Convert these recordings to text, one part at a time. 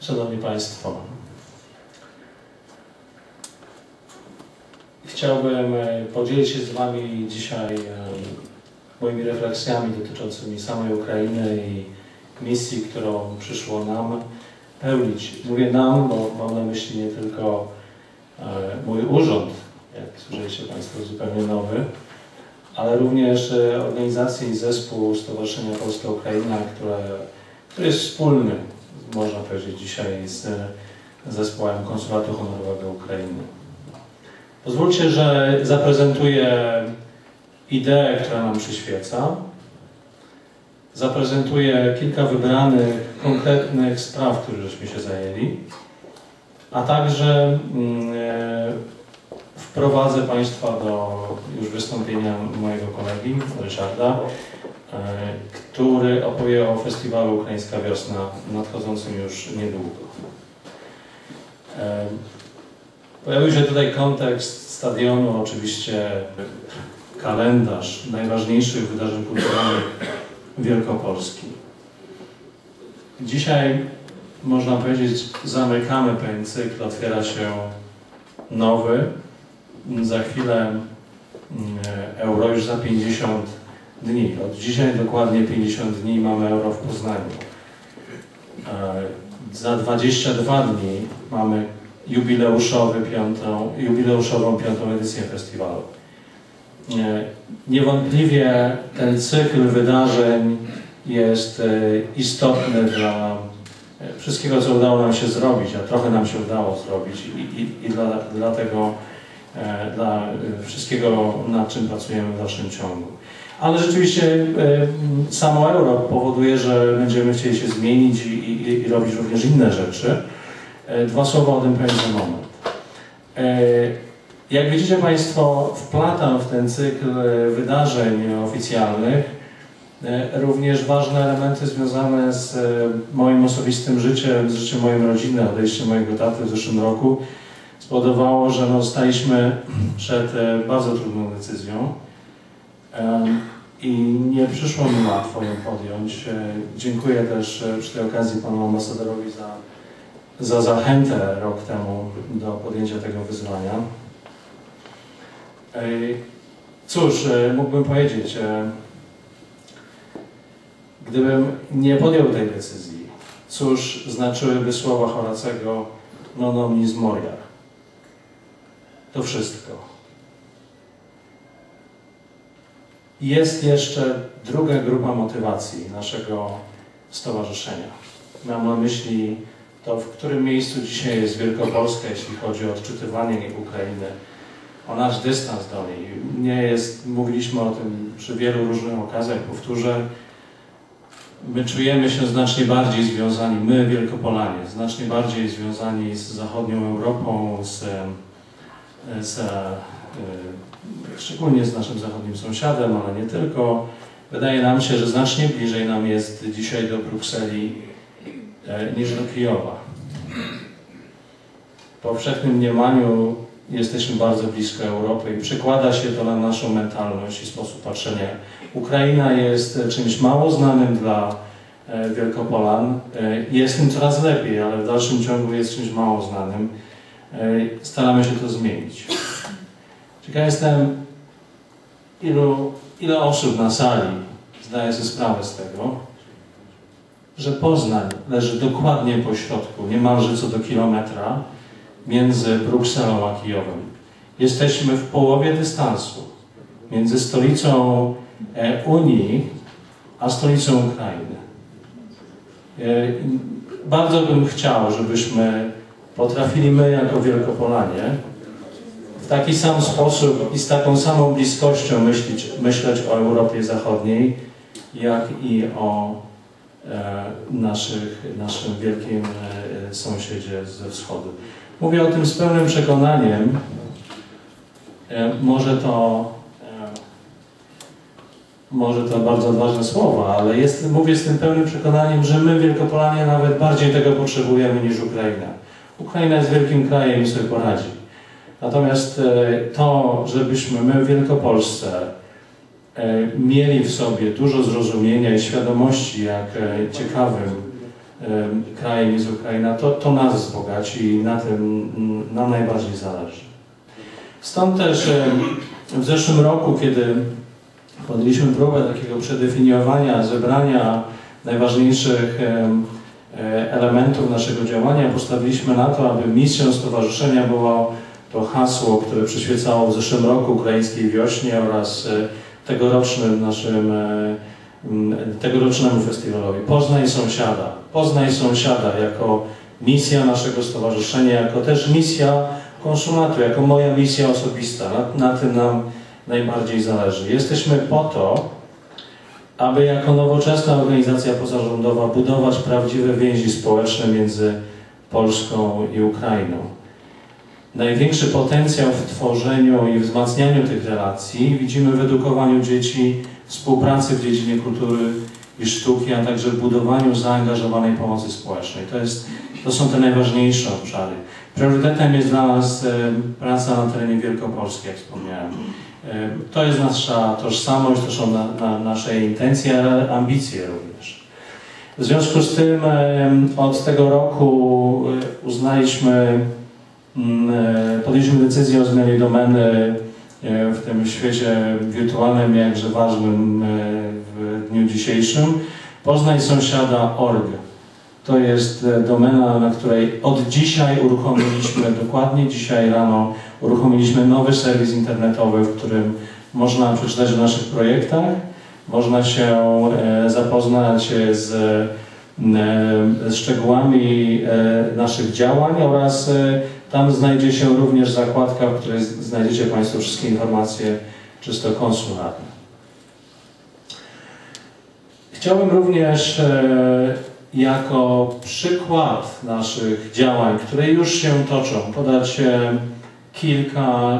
Szanowni Państwo, chciałbym e, podzielić się z Wami dzisiaj e, moimi refleksjami dotyczącymi samej Ukrainy i misji, którą przyszło nam pełnić. Mówię nam, bo mam na myśli nie tylko e, mój urząd, jak słyszeliście Państwo, zupełnie nowy, ale również organizację i zespół Stowarzyszenia Polska Ukraina, które, który jest wspólny można powiedzieć dzisiaj z zespołem Konsulatu Honorowego Ukrainy. Pozwólcie, że zaprezentuję ideę, która nam przyświeca. Zaprezentuję kilka wybranych, konkretnych spraw, których żeśmy się zajęli, a także mm, e, wprowadzę Państwa do już wystąpienia mojego kolegi Ryszarda, E, który opowie o festiwalu Ukraińska Wiosna nadchodzącym już niedługo. E, pojawił się tutaj kontekst stadionu, oczywiście kalendarz najważniejszych wydarzeń kulturalnych Wielkopolski. Dzisiaj, można powiedzieć, zamykamy pewien cykl, otwiera się nowy. Za chwilę mm, euro już za 50 dni. Od dzisiaj dokładnie 50 dni mamy euro w Poznaniu. E, za 22 dni mamy jubileuszowy piątą, jubileuszową piątą edycję festiwalu. E, niewątpliwie ten cykl wydarzeń jest e, istotny dla wszystkiego, co udało nam się zrobić, a trochę nam się udało zrobić i, i, i dla, dla wszystkiego, nad czym pracujemy w dalszym ciągu ale rzeczywiście e, samo euro powoduje, że będziemy chcieli się zmienić i, i, i robić również inne rzeczy. E, dwa słowa o tym powiem za moment. E, jak widzicie Państwo, wplatam w ten cykl wydarzeń oficjalnych również ważne elementy związane z moim osobistym życiem, z życiem mojej rodziny, odejście mojego taty w zeszłym roku spowodowało, że no, staliśmy przed bardzo trudną decyzją. I nie przyszło mi łatwo ją podjąć. E, dziękuję też e, przy tej okazji panu ambasadorowi za, za zachętę rok temu do podjęcia tego wyzwania. E, cóż, mógłbym powiedzieć, gdybym nie podjął tej decyzji, cóż znaczyłyby słowa Horacego non omnis moriar. To wszystko. Jest jeszcze druga grupa motywacji naszego stowarzyszenia. Mam na myśli to, w którym miejscu dzisiaj jest Wielkopolska, jeśli chodzi o odczytywanie Ukrainy, o nasz dystans do niej. Nie jest, mówiliśmy o tym przy wielu różnych okazjach, powtórzę, my czujemy się znacznie bardziej związani, my Wielkopolanie, znacznie bardziej związani z zachodnią Europą, z, z szczególnie z naszym zachodnim sąsiadem, ale nie tylko. Wydaje nam się, że znacznie bliżej nam jest dzisiaj do Brukseli e, niż do Kijowa. W powszechnym mniemaniu jesteśmy bardzo blisko Europy i przekłada się to na naszą mentalność i sposób patrzenia. Ukraina jest czymś mało znanym dla e, Wielkopolan. E, jest tym coraz lepiej, ale w dalszym ciągu jest czymś mało znanym. Staramy się to zmienić. Ciekaw jestem, ilu, ile osób na sali zdaje sobie sprawę z tego, że Poznań leży dokładnie po środku, niemalże co do kilometra, między Brukselą a Kijowem. Jesteśmy w połowie dystansu między stolicą e, Unii a stolicą Ukrainy. E, bardzo bym chciał, żebyśmy potrafili my jako Wielkopolanie w taki sam sposób i z taką samą bliskością myśleć, myśleć o Europie Zachodniej, jak i o e, naszych, naszym wielkim e, sąsiedzie ze wschodu. Mówię o tym z pełnym przekonaniem. E, może to e, może to bardzo ważne słowa, ale jest, mówię z tym pełnym przekonaniem, że my, Wielkopolanie, nawet bardziej tego potrzebujemy niż Ukraina. Ukraina jest wielkim krajem i sobie poradzi. Natomiast e, to, żebyśmy my w Wielkopolsce e, mieli w sobie dużo zrozumienia i świadomości, jak e, ciekawym krajem jest Ukraina, to, to nas wzbogaci i na tym nam najbardziej zależy. Stąd też w zeszłym roku, kiedy podjęliśmy próbę takiego przedefiniowania, zebrania najważniejszych elementów naszego działania, postawiliśmy na to, aby misją stowarzyszenia było to hasło, które przyświecało w zeszłym roku ukraińskiej wiośnie oraz e, tegorocznym naszym e, tegorocznemu festiwalowi. Poznaj sąsiada. Poznaj sąsiada jako misja naszego stowarzyszenia, jako też misja konsumatu, jako moja misja osobista. Na, na tym nam najbardziej zależy. Jesteśmy po to, aby jako nowoczesna organizacja pozarządowa budować prawdziwe więzi społeczne między Polską i Ukrainą. Największy potencjał w tworzeniu i wzmacnianiu tych relacji widzimy w edukowaniu dzieci, współpracy w dziedzinie kultury i sztuki, a także w budowaniu zaangażowanej pomocy społecznej. To, jest, to są te najważniejsze obszary. Priorytetem jest dla nas e, praca na terenie Wielkopolski, jak wspomniałem. E, to jest nasza tożsamość, to są na, na nasze intencje, ale ambicje również. W związku z tym e, od tego roku uznaliśmy, podjęliśmy decyzję o zmianie domeny w tym świecie wirtualnym, jakże ważnym w dniu dzisiejszym. Poznań sąsiada org. To jest e, domena, na której od dzisiaj uruchomiliśmy, dokładnie dzisiaj rano uruchomiliśmy nowy serwis internetowy, w którym można przeczytać o naszych projektach, można się e, zapoznać z, e, z szczegółami naszych działań oraz tam znajdzie się również zakładka, w której znajdziecie Państwo wszystkie informacje czysto konsularne. Chciałbym również jako przykład naszych działań, które już się toczą, podać kilka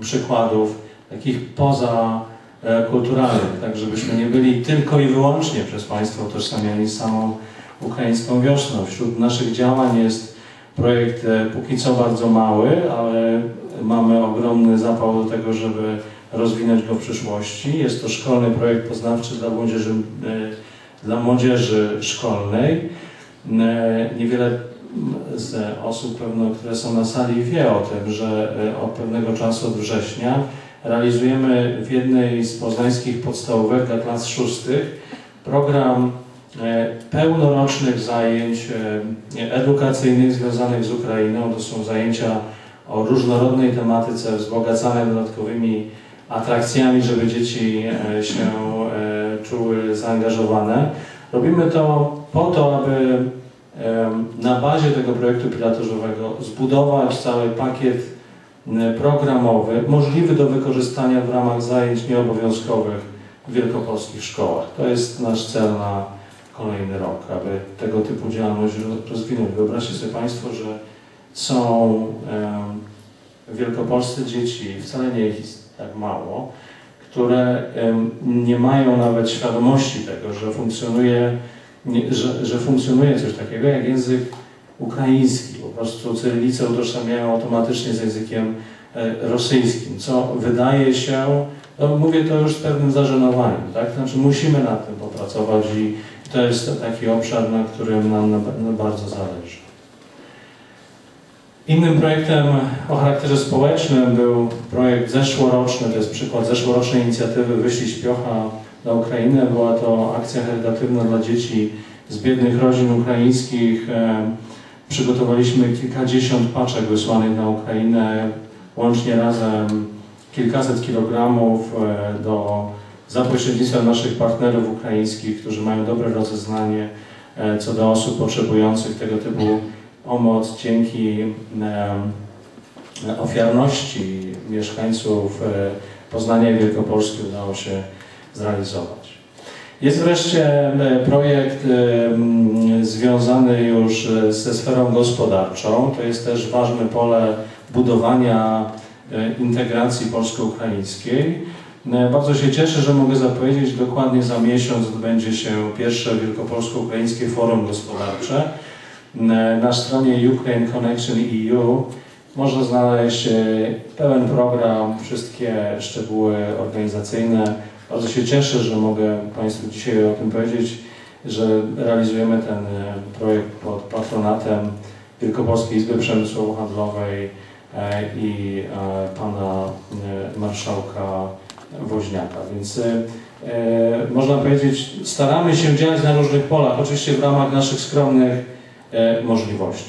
przykładów takich poza e, kulturalnych, tak żebyśmy nie byli tylko i wyłącznie przez Państwa utożsamiani z samą ukraińską wiosną. Wśród naszych działań jest projekt e, póki co bardzo mały, ale mamy ogromny zapał do tego, żeby rozwinąć go w przyszłości. Jest to szkolny projekt poznawczy dla młodzieży e, dla młodzieży szkolnej. E, niewiele z osób, pewno, które są na sali, wie o tym, że od pewnego czasu, od września, realizujemy w jednej z poznańskich podstawówek dla klas szóstych program pełnorocznych zajęć edukacyjnych związanych z Ukrainą. To są zajęcia o różnorodnej tematyce, wzbogacane dodatkowymi atrakcjami, żeby dzieci się czuły zaangażowane. Robimy to po to, aby na bazie tego projektu pilotażowego zbudować cały pakiet programowy możliwy do wykorzystania w ramach zajęć nieobowiązkowych w wielkopolskich szkołach. To jest nasz cel na kolejny rok, aby tego typu działalność rozwinąć. Wyobraźcie sobie Państwo, że są wielkopolskie dzieci, wcale nie jest tak mało, które nie mają nawet świadomości tego, że funkcjonuje, że, że funkcjonuje coś takiego jak język ukraiński. Po prostu cyrylicę utożsamiają automatycznie z językiem e, rosyjskim, co wydaje się, no mówię to już z pewnym zażenowaniem, tak? Znaczy musimy nad tym popracować i to jest taki obszar, na którym nam na, na bardzo zależy. Innym projektem o charakterze społecznym był projekt zeszłoroczny, to jest przykład zeszłorocznej inicjatywy Wyślij Śpiocha na Ukrainę. Była to akcja charytatywna dla dzieci z biednych rodzin ukraińskich. E, przygotowaliśmy kilkadziesiąt paczek wysłanych na Ukrainę, łącznie razem kilkaset kilogramów e, do, za pośrednictwem naszych partnerów ukraińskich, którzy mają dobre rozeznanie e, co do osób potrzebujących tego typu pomoc dzięki ofiarności mieszkańców e, Poznania Wielkopolski udało się zrealizować. Jest wreszcie e, projekt związany już e, ze sferą gospodarczą. To jest też ważne pole budowania integracji polsko-ukraińskiej. Bardzo się cieszę, że mogę zapowiedzieć, dokładnie za miesiąc odbędzie się pierwsze Wielkopolsko-Ukraińskie Forum Gospodarcze na stronie Ukraine Connection EU można znaleźć e, pełen program, wszystkie szczegóły organizacyjne. Bardzo się cieszę, że mogę Państwu dzisiaj o tym powiedzieć. że realizujemy ten e, projekt pod patronatem Wielkopolskiej Izby Przemysłu Handlowej e, i pana marszałka Woźniaka. Więc e, e, można powiedzieć, staramy się działać na różnych polach, oczywiście w ramach naszych skromnych e, możliwości.